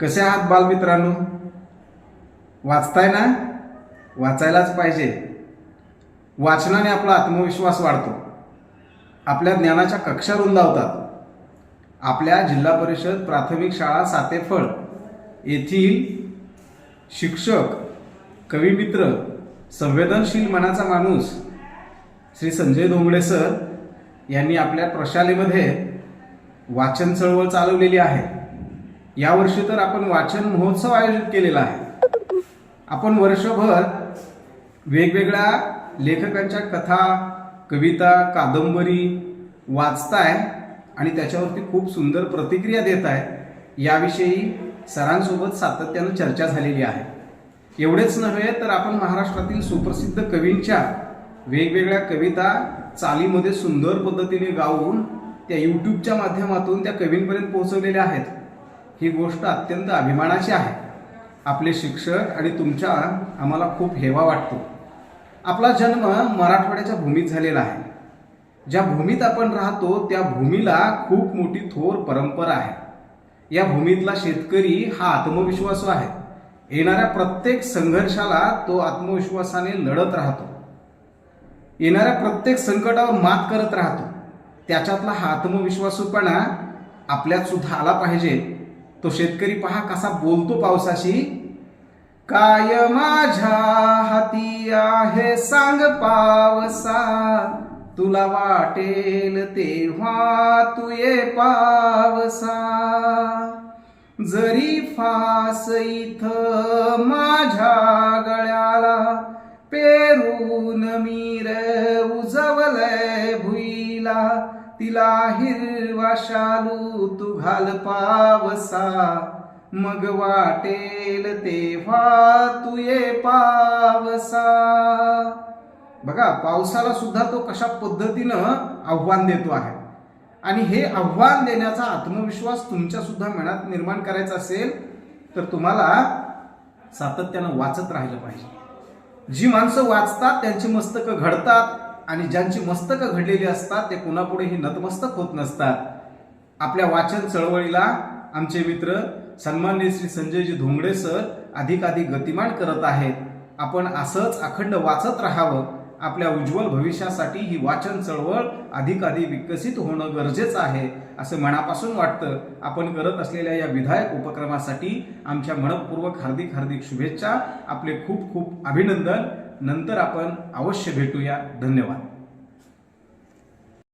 कसे आहात बालमित्रांनो? वाचताय ना? वाचायलाच पाहिजे. वाचनाने आपला आत्मविश्वास वाढतो. आपल्या ज्ञानाच्या कक्षा रुंदावतात. आपल्या जिल्हा परिषद प्राथमिक शाळा सातेफळ येथील शिक्षक कविमित्र संवेदनशील मनाचा माणूस श्री संजय धोंगडे सर यांनी आपल्या प्रशालेमध्ये वाचन चळवळ चालवलेली आहे. यावर्षी तर आपण वाचन महोत्सव आयोजित केलेला आहे. आपण वर्षभर वेगवेगळ्या लेखकांच्या कथा कविता कादंबरी वाचताय आणि त्याच्यावरती खूप सुंदर प्रतिक्रिया देत आहे याविषयी सरांसोबत सातत्यानं चर्चा झालेली आहे. एवढेच नव्हे तर आपण महाराष्ट्रातील सुप्रसिद्ध कवींच्या वेगवेगळ्या कविता चालीमध्ये सुंदर पद्धतीने गाऊन त्या यूट्यूबच्या माध्यमातून त्या कवींपर्यंत पोहोचवलेल्या आहेत. ही गोष्ट अत्यंत अभिमानाची आहे. आपले शिक्षक आणि तुमच्या आम्हाला खूप हेवा वाटतो. आपला जन्म मराठवाड्याच्या भूमीत झालेला आहे. ज्या भूमीत आपण राहतो त्या भूमीला खूप मोठी थोर परंपरा आहे. या भूमीतला शेतकरी हा आत्मविश्वासू आहे. येणाऱ्या प्रत्येक संघर्षाला तो आत्मविश्वासाने लढत राहतो. येणाऱ्या प्रत्येक संकटावर मात करत राहतो. त्याच्यातला हा आत्मविश्वासूपणा आपल्यात सुद्धा आला पाहिजे. तो शेतकरी पहा कसा बोलतो पावसाशी. काय माझ्या हाती आहे सांग पावसा. तुला वाटेल तेव्हा तू ये पावसा. जरी फास इथं माझ्या गळ्याला पेरून मीर उजवलय भुईला तिला हिरवा शालू तू घाल पावसा. मग वाटेल तेव्हा तू ये पावसा. बघा पावसाला सुद्धा तो कशा पद्धतीनं आव्हान देतो आहे. आणि हे आव्हान देण्याचा आत्मविश्वास तुमच्या सुद्धा मनात निर्माण करायचा असेल तर तुम्हाला सातत्यानं वाचत राहिलं पाहिजे. जी माणसं वाचतात त्यांची मस्तकं घडतात आणि ज्यांची मस्तकं घडलेली असतात ते कुणापुढेही नतमस्तक होत नसतात. आपल्या वाचन चळवळीला आमचे मित्र सन्मान्य श्री संजयजी धोंगडे सर अधिकाधिक गतिमान करत आहेत. आपण असंच अखंड वाचत राहावं. आपल्या उज्ज्वल भविष्यासाठी ही वाचन चळवळ अधिकाधिक विकसित होणं गरजेचं आहे असं मनापासून वाटतं. आपण करत असलेल्या या विधायक उपक्रमासाठी आमच्या मनपूर्वक हार्दिक हार्दिक शुभेच्छा. आपले खूप खूप अभिनंदन. नंतर आपण अवश्य भेटूया. धन्यवाद.